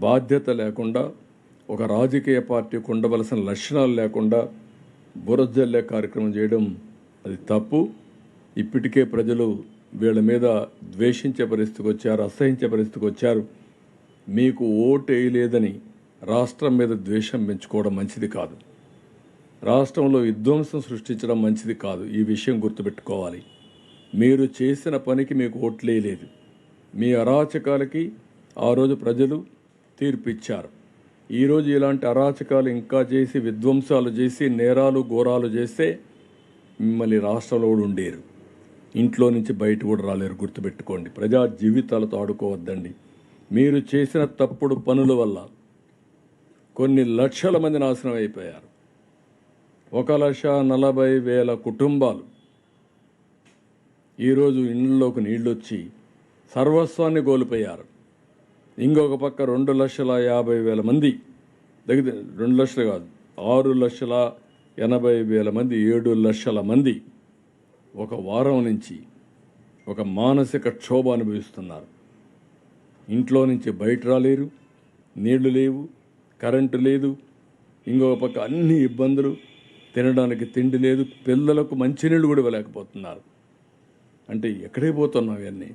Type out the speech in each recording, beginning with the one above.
బాధ్యత లేకుండా ఒక రాజకీయ పార్టీకి ఉండవలసిన లక్షణాలు లేకుండా బురజల్లే కార్యక్రమం చేయడం అది తప్పు. ఇప్పటికే ప్రజలు వీళ్ళ మీద ద్వేషించే పరిస్థితికి వచ్చారు అసహించే పరిస్థితికి వచ్చారు. మీకు ఓటు వేయలేదని రాష్ట్రం మీద ద్వేషం పెంచుకోవడం మంచిది కాదు. రాష్ట్రంలో విధ్వంసం సృష్టించడం మంచిది కాదు. ఈ విషయం గుర్తుపెట్టుకోవాలి. మీరు చేసిన పనికి మీకు ఓట్లేయలేదు మీ అరాచకాలకి ఆ రోజు ప్రజలు తీర్పిచ్చారు. ఈరోజు ఇలాంటి అరాచకాలు ఇంకా చేసి విధ్వంసాలు చేసి నేరాలు ఘోరాలు చేస్తే మిమ్మల్ని రాష్ట్రంలో కూడా ఉండేరు. ఇంట్లో నుంచి బయట కూడా రాలేరు గుర్తుపెట్టుకోండి. ప్రజా జీవితాలతో ఆడుకోవద్దండి. మీరు చేసిన తప్పుడు పనుల వల్ల కొన్ని లక్షల మంది నాశనం అయిపోయారు. ఒక లక్ష నలభై వేల కుటుంబాలు ఈరోజు ఇళ్ళలోకి నీళ్ళొచ్చి సర్వస్వాన్ని కోల్పోయారు. ఇంకొక పక్క రెండు లక్షల యాభై వేల మంది. దగ్గర రెండు లక్షలు కాదు ఆరు లక్షల ఎనభై వేల మంది ఏడు లక్షల మంది ఒక వారం నుంచి ఒక మానసిక క్షోభ అనుభవిస్తున్నారు. ఇంట్లో నుంచి బయట రాలేరు నీళ్ళు లేవు కరెంటు లేదు ఇంకొక పక్క అన్ని ఇబ్బందులు తినడానికి తిండి లేదు పిల్లలకు మంచినీళ్ళు కూడా ఇవ్వలేకపోతున్నారు. అంటే ఎక్కడే పోతున్నాం ఇవన్నీ?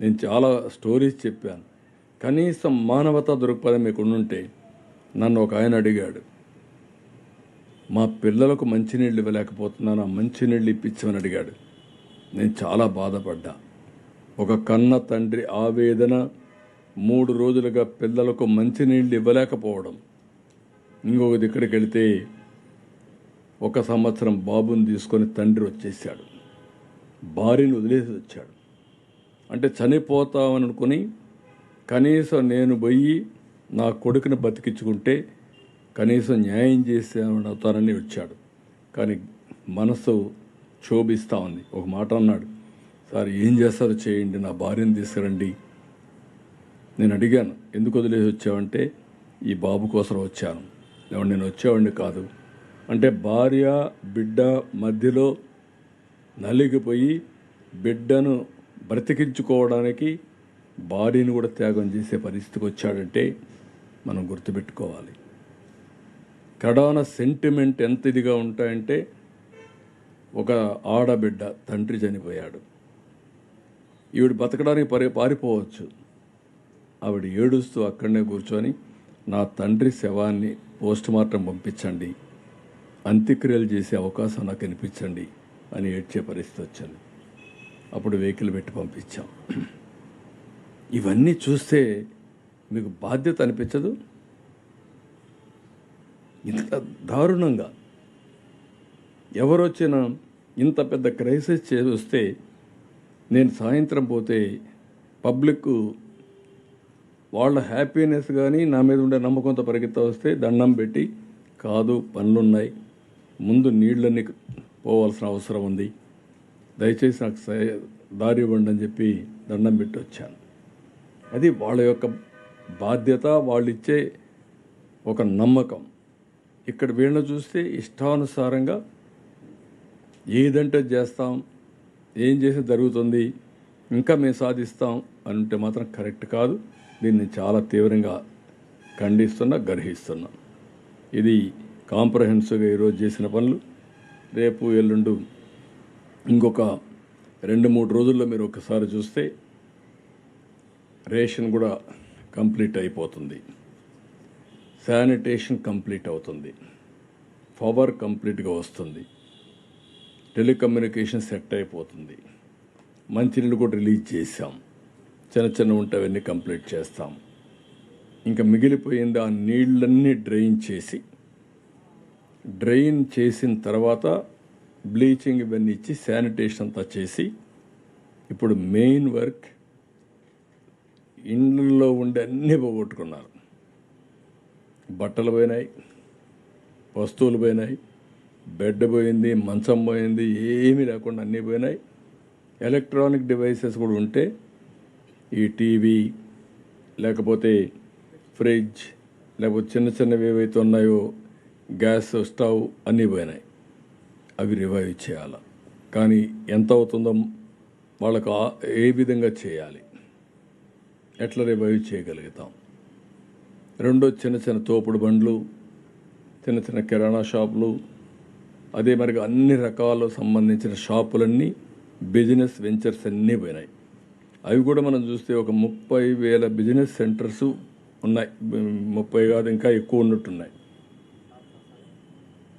నేను చాలా స్టోరీస్ చెప్పాను. కనీసం మానవతా దృక్పథం మీకు ఉండుంటే నన్ను ఒక ఆయన అడిగాడు. మా పిల్లలకు మంచినీళ్ళు ఇవ్వలేకపోతున్నాను ఆ మంచినీళ్ళు ఇప్పించమని అడిగాడు. నేను చాలా బాధపడ్డా. ఒక కన్న తండ్రి ఆవేదన మూడు రోజులుగా పిల్లలకు మంచినీళ్ళు ఇవ్వలేకపోవడం. ఇంకొక ఇక్కడికి వెళితే ఒక సంవత్సరం బాబుని తీసుకొని తండ్రి వచ్చేసాడు భార్యను వదిలేసి వచ్చాడు. అంటే చనిపోతామని అనుకుని కనీసం నేను పోయి నా కొడుకుని బతికించుకుంటే కనీసం న్యాయం చేసేమని అవుతానని వచ్చాడు. కానీ మనసు క్షోభిస్తూ ఉంది. ఒక మాట అన్నాడు. సార్ ఏం చేస్తారో చేయండి నా భార్యను తీసుకురండి. నేను అడిగాను. ఎందుకు వదిలేసి వచ్చావంటే ఈ బాబు కోసం వచ్చాను. లేవండి నేను వచ్చేవాడిని కాదు. అంటే భార్య బిడ్డ మధ్యలో నలిగిపోయి బిడ్డను బ్రతికించుకోవడానికి బాడీని కూడా త్యాగం చేసే పరిస్థితికి వచ్చాడంటే మనం గుర్తుపెట్టుకోవాలి. కడాన సెంటిమెంట్ ఎంత ఇదిగా ఉంటాయంటే ఒక ఆడబిడ్డ తండ్రి చనిపోయాడు. ఈవిడ బతకడానికి పరి పారిపోవచ్చు. ఆవిడ ఏడుస్తూ అక్కడనే కూర్చొని నా తండ్రి శవాన్ని పోస్ట్ మార్టం పంపించండి. అంత్యక్రియలు చేసే అవకాశం నాకు కనిపించండి అని ఏడ్చే పరిస్థితి వచ్చింది. అప్పుడు వెహికల్ పెట్టి పంపించాం. ఇవన్నీ చూస్తే మీకు బాధ్యత అనిపించదు? ఇంత దారుణంగా. ఎవరొచ్చినా ఇంత పెద్ద క్రైసిస్ చేస్తే నేను సాయంత్రం పోతే పబ్లిక్ వాళ్ళ హ్యాపీనెస్ కానీ నా మీద ఉండే నమ్మకంతో పరిగెత్త వస్తే దండం పెట్టి కాదు పనులున్నాయి. ముందు నీళ్ళని పోవాల్సిన అవసరం ఉంది. దయచేసి నాకు దారి ఇవ్వండి అని చెప్పి దండం పెట్టి వచ్చాను. అది వాళ్ళ యొక్క బాధ్యత వాళ్ళు ఇచ్చే ఒక నమ్మకం. ఇక్కడ వీళ్ళని చూస్తే ఇష్టానుసారంగా ఏదంటే చేస్తాం ఏం చేసి జరుగుతుంది ఇంకా మేము సాధిస్తాం అని ఉంటే మాత్రం కరెక్ట్ కాదు. దీన్ని చాలా తీవ్రంగా ఖండిస్తున్నా గర్హిస్తున్నా. ఇది కాంప్రహెన్సివ్గా ఈరోజు చేసిన పనులు. రేపు ఎల్లుండు ఇంకొక రెండు మూడు రోజుల్లో మీరు ఒకసారి చూస్తే రేషన్ కూడా కంప్లీట్ అయిపోతుంది. శానిటేషన్ కంప్లీట్ అవుతుంది. పవర్ కంప్లీట్గా వస్తుంది. టెలికమ్యూనికేషన్ సెట్ అయిపోతుంది. మంచినీళ్ళు కూడా రిలీజ్ చేసాం చిన్న చిన్న ఉంటవన్నీ కంప్లీట్ చేస్తాం. ఇంకా మిగిలిపోయింది ఆ నీళ్ళన్నీ డ్రైన్ చేసి డ్రైన్ చేసిన తర్వాత బ్లీచింగ్ ఇవన్నీ ఇచ్చి శానిటేషన్ అంతా చేసి ఇప్పుడు మెయిన్ వర్క్ ఇండ్లలో ఉండే అన్నీ పోగొట్టుకున్నారు. బట్టలు పోయినాయి వస్తువులు పోయినాయి బెడ్ పోయింది మంచం పోయింది ఏమీ లేకుండా అన్నీ పోయినాయి. ఎలక్ట్రానిక్ డివైసెస్ కూడా ఉంటే ఈ టీవీ లేకపోతే ఫ్రిడ్జ్ లేకపోతే చిన్న చిన్నవి ఏవైతే ఉన్నాయో గ్యాస్ స్టవ్ అన్నీ పోయినాయి. అవి రివైవ్ చేయాలి. కానీ ఎంత అవుతుందో వాళ్ళకు ఏ విధంగా చేయాలి? ఎట్లా రివైవ్ చేయగలుగుతాం. రెండో చిన్న చిన్న తోపుడు బండ్లు చిన్న చిన్న కిరాణా షాపులు అదే మరి అన్ని రకాల సంబంధించిన షాపులన్నీ బిజినెస్ వెంచర్స్ అన్నీ పోయినాయి. అవి కూడా మనం చూస్తే ఒక ముప్పై వేల బిజినెస్ సెంటర్స్ ఉన్నాయి. ముప్పై కాదు ఇంకా ఎక్కువ ఉన్నట్టున్నాయి.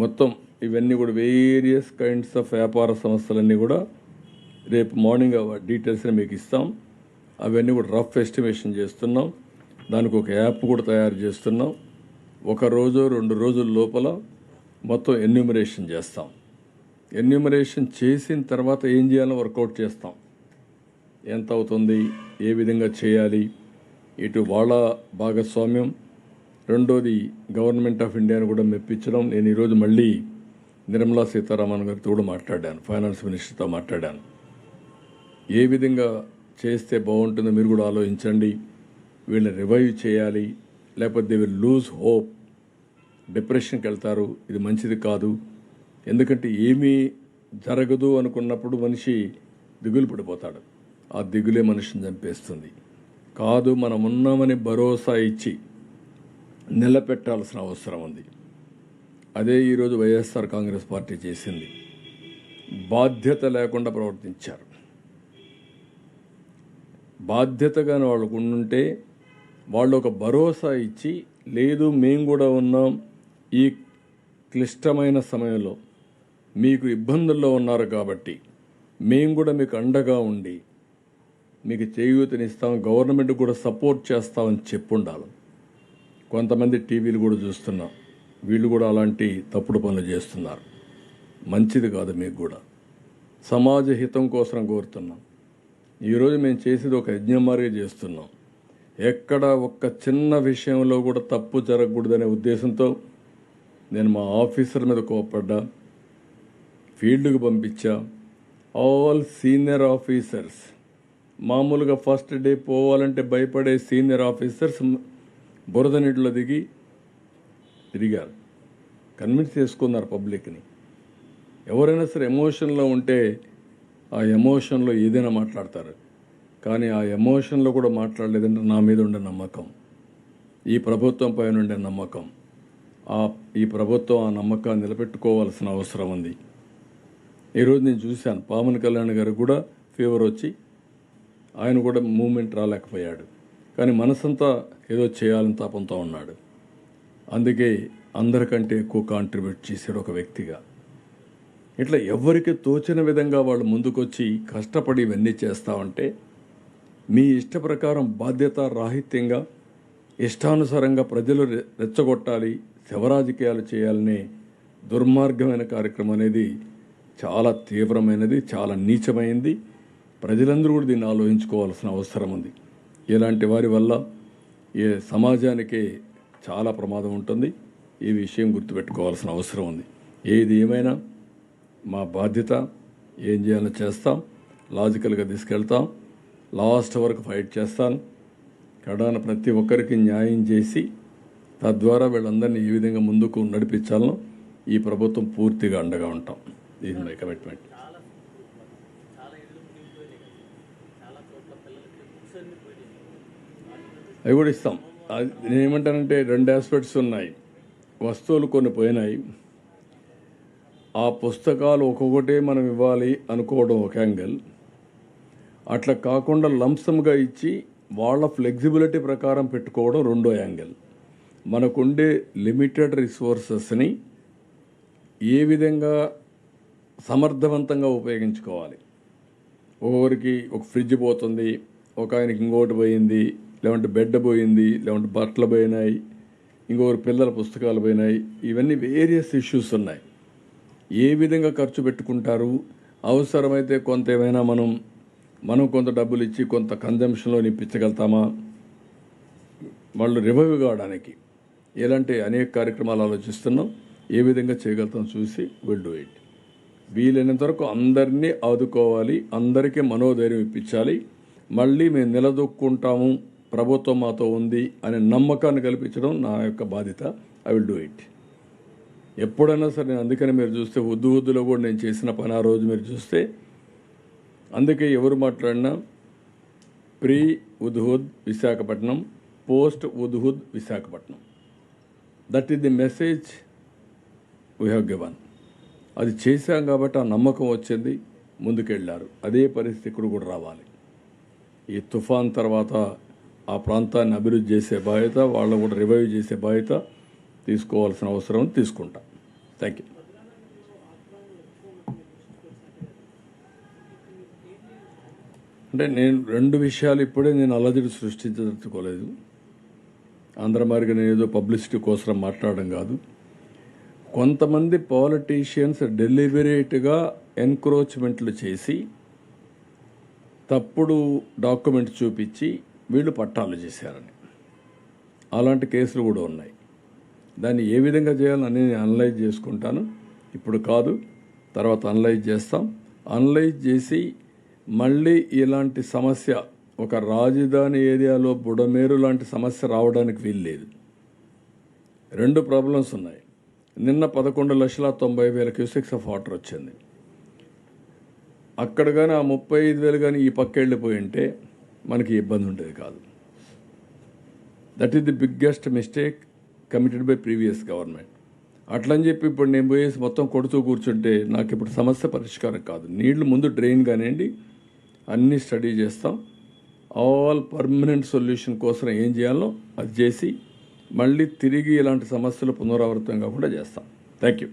మొత్తం ఇవన్నీ కూడా వేరియస్ కైండ్స్ ఆఫ్ వ్యాపార సంస్థలన్నీ కూడా రేపు మార్నింగ్ డీటెయిల్స్ని మీకు ఇస్తాం. అవన్నీ కూడా రఫ్ ఎస్టిమేషన్ చేస్తున్నాం. దానికి ఒక యాప్ కూడా తయారు చేస్తున్నాం. ఒక రోజు రెండు రోజుల లోపల మొత్తం ఎన్యూమరేషన్ చేస్తాం. ఎన్యూమరేషన్ చేసిన తర్వాత ఏం చేయాలో వర్కౌట్ చేస్తాం. ఎంత అవుతుంది? ఏ విధంగా చేయాలి? ఇటు వాళ్ళ భాగస్వామ్యం. రెండోది గవర్నమెంట్ ఆఫ్ ఇండియాను కూడా మెప్పించడం. నేను ఈరోజు మళ్ళీ నిర్మలా సీతారామన్ గారితో కూడా మాట్లాడాను. ఫైనాన్స్ మినిస్టర్తో మాట్లాడాను. ఏ విధంగా చేస్తే బాగుంటుందో మీరు కూడా ఆలోచించండి. వీళ్ళని రివైవ్ చేయాలి. లేకపోతే దే విల్ లూజ్ హోప్ డిప్రెషన్కి వెళ్తారు. ఇది మంచిది కాదు. ఎందుకంటే ఏమీ జరగదు అనుకున్నప్పుడు మనిషి దిగులు పడిపోతాడు. ఆ దిగులే మనిషిని చంపేస్తుంది. కాదు మనం ఉన్నామని భరోసా ఇచ్చి నిలబెట్టాల్సిన అవసరం ఉంది. అదే ఈరోజు వైఎస్ఆర్ కాంగ్రెస్ పార్టీ చేసింది. బాధ్యత లేకుండా ప్రవర్తించారు. బాధ్యతగానే వాళ్ళకు ఉండుంటే వాళ్ళు ఒక భరోసా ఇచ్చి లేదు మేము కూడా ఉన్నాం. ఈ క్లిష్టమైన సమయంలో మీకు ఇబ్బందుల్లో ఉన్నారు కాబట్టి మేము కూడా మీకు అండగా ఉండి మీకు చేయూతనిస్తాం గవర్నమెంట్ కూడా సపోర్ట్ చేస్తామని చెప్పుండాలి. కొంతమంది టీవీలు కూడా చూస్తున్నాం. వీళ్ళు కూడా అలాంటి తప్పుడు పనులు చేస్తున్నారు. మంచిది కాదు మీకు కూడా. సమాజ హితం కోసం కోరుతున్నాం. ఈరోజు మేము చేసేది ఒక యజ్ఞమారిగా చేస్తున్నాం. ఎక్కడ ఒక్క చిన్న విషయంలో కూడా తప్పు జరగకూడదనే ఉద్దేశంతో నేను మా ఆఫీసర్ మీద కోపడ్డా ఫీల్డ్కి పంపించా. ఆల్ సీనియర్ ఆఫీసర్స్ మామూలుగా ఫస్ట్ డే పోవాలంటే భయపడే సీనియర్ ఆఫీసర్స్ బురద నీటిలో దిగి తిరిగారు. కన్విన్స్ చేసుకున్నారు పబ్లిక్ని. ఎవరైనా సరే ఎమోషన్లో ఉంటే ఆ ఎమోషన్లో ఏదైనా మాట్లాడతారు. కానీ ఆ ఎమోషన్లో కూడా మాట్లాడలేదంటే నా మీద ఉండే నమ్మకం. ఈ ప్రభుత్వం పైన ఉండే నమ్మకం. ఆ ఈ ప్రభుత్వం ఆ నమ్మకాన్ని నిలబెట్టుకోవాల్సిన అవసరం ఉంది. ఈరోజు నేను చూశాను పావన్ కళ్యాణ్ గారు కూడా ఫీవర్ వచ్చి ఆయన కూడా మూమెంట్ రాలేకపోయాడు. కానీ మనసంతా ఏదో చేయాలని తాపంతో ఉన్నాడు. అందుకే అందరికంటే ఎక్కువ కాంట్రిబ్యూట్ చేశాడు ఒక వ్యక్తిగా. ఇట్లా ఎవరికి తోచిన విధంగా వాళ్ళు ముందుకొచ్చి కష్టపడి ఇవన్నీ చేస్తామంటే మీ ఇష్ట ప్రకారం బాధ్యత రాహిత్యంగా ఇష్టానుసారంగా ప్రజలు రె- రెచ్చగొట్టాలి శవరాజకీయాలు చేయాలనే దుర్మార్గమైన కార్యక్రమం అనేది చాలా తీవ్రమైనది చాలా నీచమైంది. ప్రజలందరూ కూడా దీన్ని ఆలోచించుకోవాల్సిన అవసరం ఉంది. ఇలాంటి వారి వల్ల ఏ సమాజానికే చాలా ప్రమాదం ఉంటుంది. ఈ విషయం గుర్తుపెట్టుకోవాల్సిన అవసరం ఉంది. ఏది ఏమైనా మా బాధ్యత ఏం చేయాలో చేస్తాం లాజికల్గా తీసుకెళ్తాం లాస్ట్ వరకు ఫైట్ చేస్తాను కడాన ప్రతి ఒక్కరికి న్యాయం చేసి తద్వారా వీళ్ళందరినీ ఏ విధంగా ముందుకు నడిపించాలనో ఈ ప్రభుత్వం పూర్తిగా అండగా ఉంటాం. ఇది మై కమిట్మెంట్ అవి కూడా ఇస్తాం. నేనేమంటానంటే రెండు ఆస్పెక్ట్స్ ఉన్నాయి. వస్తువులు కొన్ని పోయినాయి. ఆ పుస్తకాలు ఒక్కొక్కటే మనం ఇవ్వాలి అనుకోవడం ఒక యాంగిల్. అట్లా కాకుండా లంసమ్గా ఇచ్చి వాళ్ళ ఫ్లెక్సిబిలిటీ ప్రకారం పెట్టుకోవడం రెండో యాంగిల్. మనకుండే లిమిటెడ్ రిసోర్సెస్ని ఏ విధంగా సమర్థవంతంగా ఉపయోగించుకోవాలి. ఒక్కొక్కరికి ఒక ఫ్రిడ్జ్ పోతుంది ఒక ఆయనకి ఇంకోటి పోయింది లేదంటే బెడ్ పోయింది లేదంటే బట్టలు పోయినాయి ఇంకొకరు పిల్లల పుస్తకాలు పోయినాయి ఇవన్నీ వేరియస్ ఇష్యూస్ ఉన్నాయి. ఏ విధంగా ఖర్చు పెట్టుకుంటారు? అవసరమైతే కొంత ఏమైనా మనం మనం కొంత డబ్బులు ఇచ్చి కొంత కన్జంప్షన్లో నిప్పించగలుగుతామా వాళ్ళు రివైవ్ కావడానికి ఎలాంటి అనేక కార్యక్రమాలు ఆలోచిస్తున్నాం. ఏ విధంగా చేయగలుగుతాం చూసి విల్ డూ ఇట్ వీలైనంత వరకు అందరినీ ఆదుకోవాలి అందరికీ మనోధైర్యం ఇప్పించాలి. మళ్ళీ మేము నిలదొక్కుంటాము ప్రభుత్వం మాతో ఉంది అనే నమ్మకాన్ని కల్పించడం నా యొక్క బాధ్యత. ఐ విల్ డూ ఇట్ ఎప్పుడైనా సరే నేను అందుకని మీరు చూస్తే ఉద్దు ఉద్దులో కూడా నేను చేసిన పని ఆ రోజు మీరు చూస్తే అందుకే ఎవరు మాట్లాడినా pre Hudhud Visakhapatnam post Hudhud Visakhapatnam. That is the message we have given అది చేశాం కాబట్టి ఆ నమ్మకం వచ్చింది ముందుకెళ్ళారు. అదే పరిస్థితి ఇక్కడ కూడా రావాలి. ఈ తుఫాన్ తర్వాత ఆ ప్రాంతాన్ని అభివృద్ధి చేసే బాధ్యత వాళ్ళు కూడా రివైవ్ చేసే బాధ్యత తీసుకోవాల్సిన అవసరం తీసుకుంటా. థ్యాంక్ యూ అంటే నేను రెండు విషయాలు ఇప్పుడే నేను అలజడి సృష్టించదలుచుకోలేదు. ఆంధ్ర నేను ఏదో పబ్లిసిటీ కోసం మాట్లాడడం కాదు. కొంతమంది పాలిటీషియన్స్ డెలివరేట్గా ఎన్క్రోచ్మెంట్లు చేసి తప్పుడు డాక్యుమెంట్ చూపించి వీళ్ళు పట్టాలు చేశారని. అలాంటి కేసులు కూడా ఉన్నాయి. దాన్ని ఏ విధంగా చేయాలని నేను అనలైజ్ చేసుకుంటాను. ఇప్పుడు కాదు తర్వాత అనలైజ్ చేస్తాం. అనలైజ్ చేసి మళ్ళీ ఇలాంటి సమస్య ఒక రాజధాని ఏరియాలో బుడమేరు లాంటి సమస్య రావడానికి వీల్లేదు. రెండు ప్రాబ్లమ్స్ ఉన్నాయి. నిన్న పదకొండు లక్షల తొంభై వేల క్యూసెక్స్ ఆఫ్ వాటర్ వచ్చింది. అక్కడ కానీ ఆ ముప్పై ఐదు వేలు కానీ ఈ పక్క వెళ్ళిపోయి ఉంటే మనకి ఇబ్బంది ఉండేది కాదు. That is the biggest mistake committed by previous government అట్లని చెప్పి ఇప్పుడు నేను పోయేసి మొత్తం కొడుతూ కూర్చుంటే నాకు ఇప్పుడు సమస్య పరిష్కారం కాదు. నీళ్ళు ముందు డ్రైన్ కానివ్వండి అన్నీ స్టడీ చేస్తాం. ఆల్ పర్మనెంట్ సొల్యూషన్ కోసం ఏం చేయాలో అది చేసి మళ్ళీ తిరిగి ఇలాంటి సమస్యలు పునరావృతం కాకుండా చేస్తాం. Thank you